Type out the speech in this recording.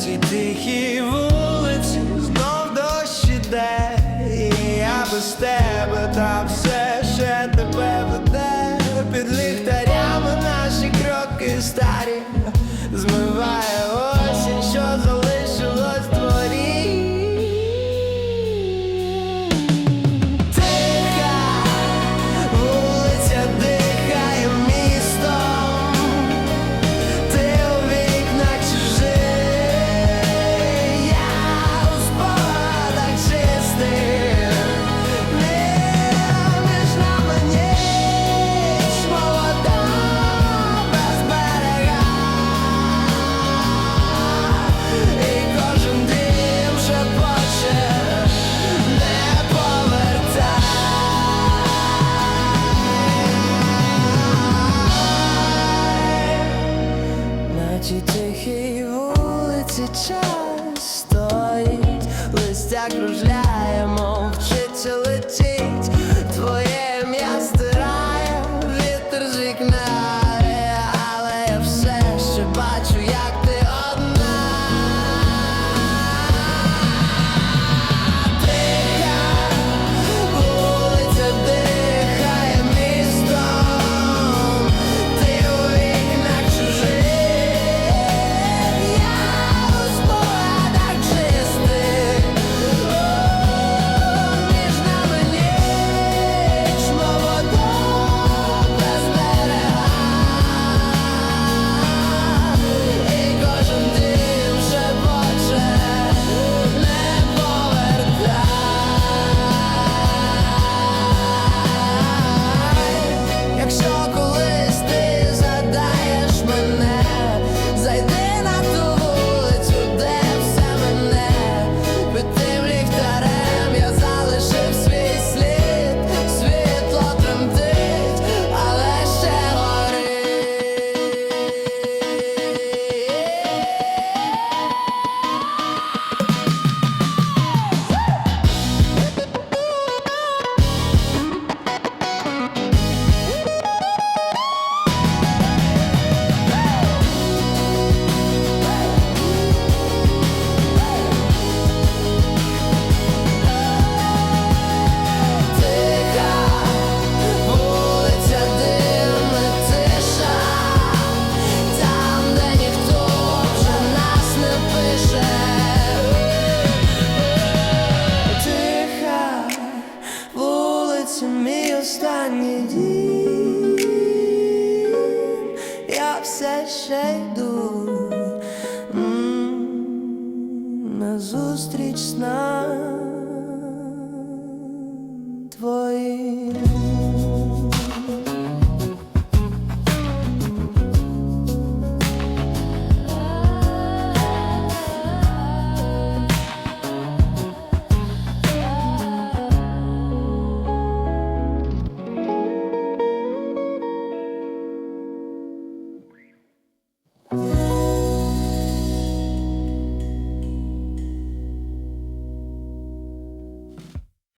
хаті тихі вулиці. milagros Снився мій останній дім, я все ще йду на зустріч сна твоїм.